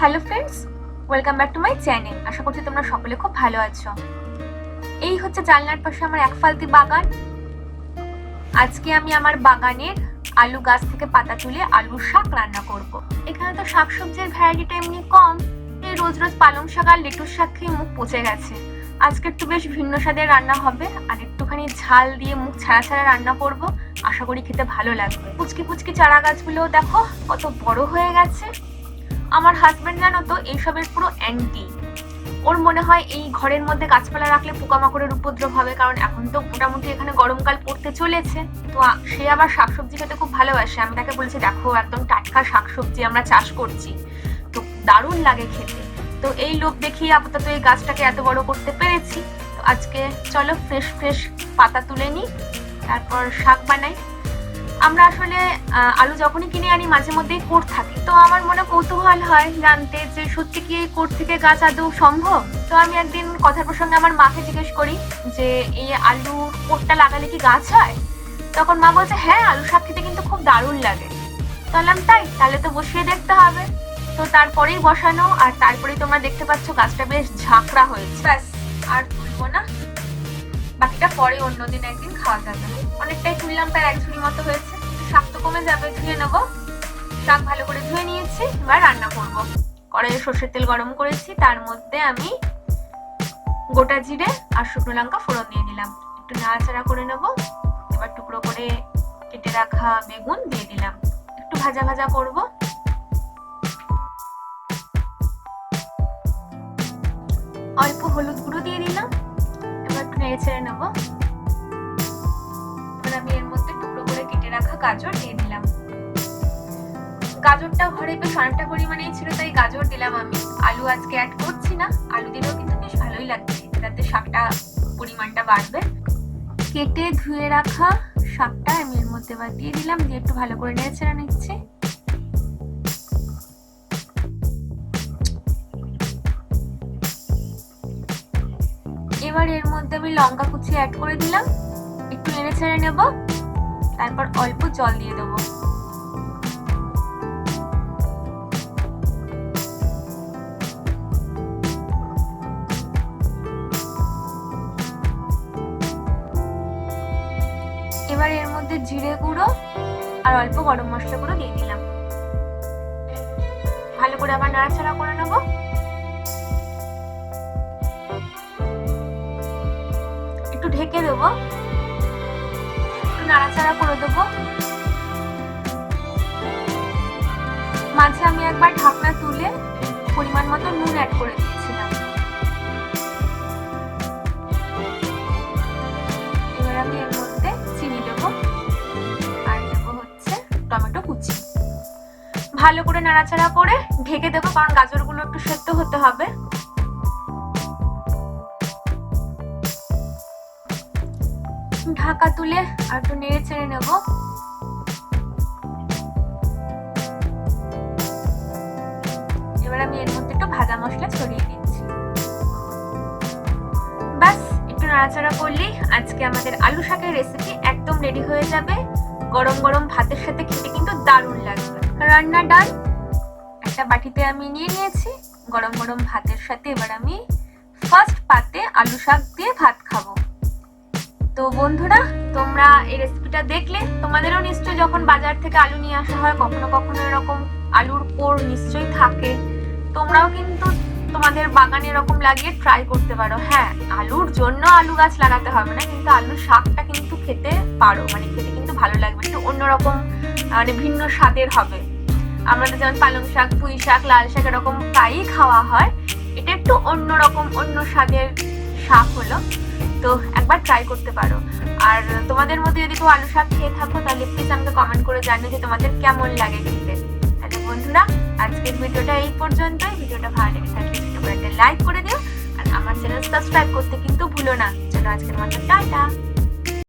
Hello friends welcome back to my channel আশা করছি তোমরা সকলে খুব ভালো আছো। এই হচ্ছে জানলার পাশে আমার এক ফালতি বাগান। আজকে আমি আমার বাগানের আলু গাছ থেকে পাতা তুলে আলুর শাক রান্না করব। এখানে তো শাকসবজির ভ্যারাইটিটা এমনি কম। এই রোজ রোজ পালং শাক আর লেটুর শাক খেয়ে মুখ পচে গেছে। আজকে একটু বেশ ভিন্ন স্বাদের রান্না হবে আর একটুখানি ঝাল দিয়ে মুখ ছাড়া ছাড়া রান্না করব। আশা করি খেতে ভালো লাগবে। পুচকি পুচকি চারা গাছগুলো দেখো, কত বড় হয়ে গেছে। আমার হাজবেন্ড জানো তো এইসবের পুরো অ্যান্টি ওর মনে হয় এই ঘরের মধ্যে গাছপালা রাখলে পোকামাকড়ের উপদ্রব হবে, কারণ এখন তো মোটামুটি এখানে গরমকাল পড়তে চলেছে। তো সে আবার শাকসবজি খেতে খুব ভালোবাসে। আমি তাকে বলেছি, দেখো, একদম টাটকা শাকসবজি আমরা চাষ করছি। তো দারুণ লাগে খেতে। তো এই লোভ দেখিয়ে আপাতত এই গাছটাকে এত বড় করতে পেরেছি। তো আজকে চলো ফ্রেশ ফ্রেশ পাতা তুলে নিই, তারপর শাক বানাই। আমরা আসলে আলু যখনই কিনে আনি, মাঝে মধ্যেই কোট থাকে। তো আমার মনে কৌতূহল হয় জানতে যে সত্যি কি এই কোট থেকে গাছ আদৌ সম্ভব? তো আমি একদিন কথার প্রসঙ্গে আমার মাকে জিজ্ঞেস করি যে, এই আলুর কোটটা লাগালে কি গাছ হয়? তখন মা বলছে হ্যাঁ আলু শাক খেতে কিন্তু খুব দারুণ লাগে। বললাম, তাই? তাহলে তো বসিয়ে দেখতে হবে। তো তারপরেই বসানো, আর তারপরেই তোমরা দেখতে পাচ্ছ গাছটা বেশ ঝাঁকড়া হয়েছে। ব্যাস, আর তুলবো না। বাকিটা পরে অন্যদিন একদিন খাওয়া যাবে। অনেকটাই তুললাম প্রায় এক ঝুড়ি মতো হয়েছে। শাক তো কমে যাবে, ধুয়ে নেব। শাক ভালো করে ধুয়ে নিয়েছি, এবার রান্না করব। কড়াইয়ে সর্ষের তেল গরম করেছি, তার মধ্যে আমি গোটা জিরে আর শুকনো লঙ্কা ফোড়ন দিয়ে দিলাম। একটু নাড়াচাড়া করে নেব। এবার টুকরো করে কেটে রাখা বেগুন দিয়ে দিলাম। একটু ভাজা ভাজা করব। ছেড়ে নেব। এবার আমি এর মধ্যে টুকরো করে কেটে রাখা গাজর দিয়ে দিলাম। গাজরটা ঘরে বেশ অনেকটা পরিমাণেই ছিল, তাই গাজর দিলাম আমি। আলু আজকে অ্যাড করছি না, আলু দিলেও কিন্তু বেশ ভালোই লাগছে। যাতে শাকটা পরিমাণটা বাড়বে। কেটে ধুয়ে রাখা শাকটা আমি এর মধ্যে এবার দিয়ে দিলাম, দিয়ে একটু ভালো করে নেড়ে ছেড়ে নিচ্ছি। এবার এর মধ্যে আমি লঙ্কা কুচি অ্যাড করে দিলাম। একটু নেড়ে ছেড়ে নেব। তারপর অল্প জল দিয়ে দেবো। এবার এর মধ্যে জিরে গুঁড়ো আর অল্প গরম মশলা গুঁড়ো দিয়ে দিলাম। ভালো করে আবার নাড়াচাড়া করে নেব। ঢেকে দেবো। নাড়াচাড়া করে দেবো। মাঝে আমি একবার ঢাকনা তুলে পরিমাণ মতো নুন অ্যাড করে দিয়েছিলাম। আমি এর মধ্যে চিনি দেবো। আর হচ্ছে টমেটো কুচি। ভালো করে নাড়াচাড়া করে ঢেকে দেবো, কারণ গাজরগুলো একটু সেদ্ধ হতে হবে। ঢাকা তুলে আর একটু নেড়ে ছেড়ে নেব। এবার আমি এর মধ্যে একটু ভাজা মশলা ছড়িয়ে দিচ্ছি। ব্যাস, একটু নাড়াচাড়া করলেই আজকে আমাদের আলু শাকের রেসিপি একদম রেডি হয়ে যাবে। গরম গরম ভাতের সাথে খেতে কিন্তু দারুণ লাগবে। রান্না ডান। একটা বাটিতে আমি নিয়ে নিয়েছি। গরম গরম ভাতের সাথে এবার আমি ফার্স্ট পাতে আলু শাক দিয়ে ভাত খাব। তো বন্ধুরা, তোমরা এই রেসিপিটা দেখলে, তোমাদেরও নিশ্চয় যখন বাজার থেকে আলু নিয়ে আসা হয়, কখনো কখনো এরকম আলুর পোর নিশ্চয়ই থাকে। তোমরাও কিন্তু তোমাদের বাগানে এরকম লাগিয়ে ট্রাই করতে পারো। হ্যাঁ আলুর জন্য আলু গাছ লাগাতে হবে না, কিন্তু আলুর শাকটা কিন্তু খেতে পারো মানে খেতে কিন্তু ভালো লাগবে, একটু অন্যরকম মানে ভিন্ন স্বাদের হবে। আমাদের যেমন পালং শাক, পুঁই শাক, লাল শাক এরকম প্রায়ই খাওয়া হয়। এটা একটু অন্যরকম, অন্য স্বাদের শাক হলো। তো একবার ট্রাই করতে পারো। আর তোমাদের মধ্যে যদি কেউ আলু শাক খেয়ে থাকো, তাহলে প্লিজ আমাকে কমেন্ট করে জানিও যে তোমাদের কেমন লাগে খেতে। তাহলে বন্ধুরা, আজকের ভিডিওটা এই পর্যন্তই। ভিডিওটা ভালো লেগে থাকলে ভিডিওটা লাইক করে দিও। আর আমার চ্যানেল সাবস্ক্রাইব করতে কিন্তু ভুলো না। চলো আজকের মতো, টাটা!